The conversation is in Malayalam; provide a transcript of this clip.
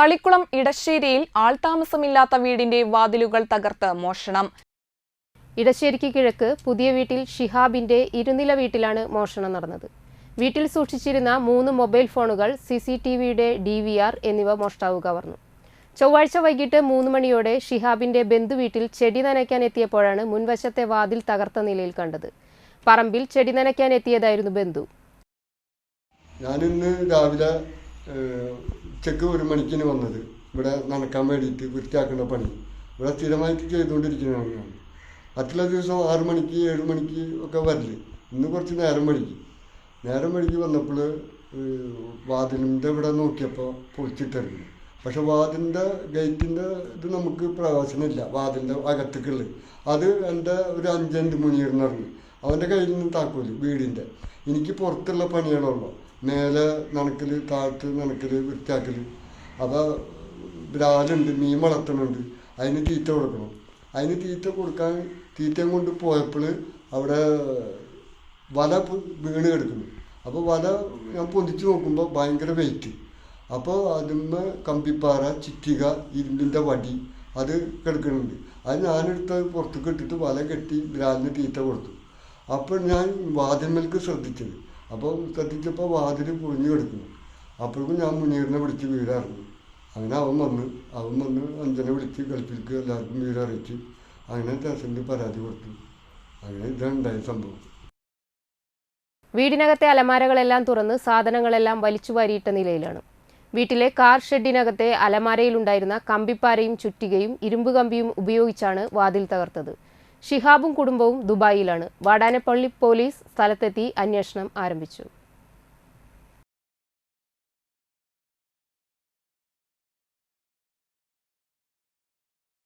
തളിക്കുളം ഇടശ്ശേരിയിൽ ആൾതാമസമില്ലാത്ത വീടിന്റെ വാതിലുകൾ തകർത്ത് മോഷണം. ഇടശ്ശേരിക്ക് കിഴക്ക് പുതിയ വീട്ടിൽ ഷിഹാബിന്റെ ഇരുനില വീട്ടിലാണ് മോഷണം നടന്നത്. വീട്ടിൽ സൂക്ഷിച്ചിരുന്ന മൂന്ന് മൊബൈൽ ഫോണുകൾ സി സി ടി വിയുടെ ഡി വി ആർ എന്നിവ മോഷ്ടാവ് കവർന്നു. ചൊവ്വാഴ്ച വൈകിട്ട് മൂന്ന് മണിയോടെ ഷിഹാബിന്റെ ബന്ധു വീട്ടിൽ ചെടി നനയ്ക്കാൻ എത്തിയപ്പോഴാണ് മുൻവശത്തെ വാതിൽ തകർത്ത നിലയിൽ കണ്ടത്. പറമ്പിൽ ചെടി നനയ്ക്കാൻ എത്തിയതായിരുന്നു ബന്ധു. ഞാനിന്ന് രാവിലെ ഉച്ചയ്ക്ക് ഒരു മണിക്കിന് വന്നത്. ഇവിടെ നനക്കാൻ വേണ്ടിയിട്ട് വൃത്തിയാക്കേണ്ട പണി. ഇവിടെ സ്ഥിരമായിട്ട് ചെയ്തുകൊണ്ടിരിക്കുന്നതാണ് ഞാൻ. മറ്റുള്ള ദിവസം ആറു മണിക്ക് ഏഴ് മണിക്ക് ഒക്കെ വരൽ. ഇന്ന് കുറച്ച് നേരം വഴിക്ക് നേരം വഴിക്ക് വന്നപ്പോൾ വാതിലിന്റെ ഇവിടെ നോക്കിയപ്പോൾ പൊളിച്ചിട്ടിരുന്നു. പക്ഷെ വാതിലിന്റെ ഗേറ്റിന്റെ ഇത് നമുക്ക് പ്രവേശനമില്ല വാതിലിന്റെ അകത്തേക്കുള്ളത് അത് എന്റെ ഒരു അഞ്ചഞ്ച് മുനീർന്ന് പറഞ്ഞു അവന്റെ കയ്യിൽ നിന്ന് താക്കോൽ വീടിന്റെ എനിക്ക് പുറത്തുള്ള പണികളുള്ളൂ മേലെ നനക്കൽ താഴത്ത് നനക്കൽ വൃത്തിയാക്കൽ അപ്പോൾ ബ്രാലുണ്ട് മീൻ വളർത്തുന്നുണ്ട് അതിന് തീറ്റ കൊടുക്കണം. അതിന് തീറ്റ കൊടുക്കാൻ തീറ്റയും കൊണ്ട് പോയപ്പോൾ അവിടെ വല വീണ് കിടക്കുന്നു. അപ്പോൾ വല ഞാൻ പൊന്തിച്ച് നോക്കുമ്പോൾ ഭയങ്കര വെയിറ്റ് അപ്പോൾ അതിന്മേ കമ്പിപ്പാറ ചിറ്റിക ഇരുമ്പിന്റെ വടി അത് കിടക്കുന്നുണ്ട്. അത് ഞാനെടുത്ത് പുറത്തേക്ക് ഇട്ടിട്ട് വല കെട്ടി ബ്രാലിന് തീറ്റ കൊടുത്തു. അപ്പോൾ ഞാൻ വാതിന്മേൽക്ക് ശ്രദ്ധിച്ചത്. അപ്പോൾ ശ്രദ്ധിച്ചപ്പോൾ വാതിൽ പൊളിഞ്ഞു കിടക്കുന്നു. അപ്പോഴേക്കും ഞാൻ മുനീറിനെ വിളിച്ച് വീടറിഞ്ഞു അങ്ങനെ അവൻ വന്ന് അവൻ വന്ന് അഞ്ചനെ വിളിച്ച് ഗൾഫിലേക്ക് എല്ലാവർക്കും വീടറിയിച്ച് അങ്ങനെ സ്റ്റേഷനിൽ പരാതി കൊടുത്തു. അങ്ങനെ ഇതാണ് സംഭവം. വീടിനകത്തെ അലമാരകളെല്ലാം തുറന്ന് സാധനങ്ങളെല്ലാം വലിച്ചു വാരിയിട്ട നിലയിലാണ്. വീട്ടിലെ കാർ ഷെഡിനകത്തെ അലമാരയിലുണ്ടായിരുന്ന കമ്പിപ്പാരയും ചുറ്റികയും ഇരുമ്പ് കമ്പിയും ഉപയോഗിച്ചാണ് വാതിൽ തകർത്തത്. ഷിഹാബും കുടുംബവും ദുബായിലാണ്. വാടാനപ്പള്ളി പോലീസ് സ്ഥലത്തെത്തി അന്വേഷണം ആരംഭിച്ചു.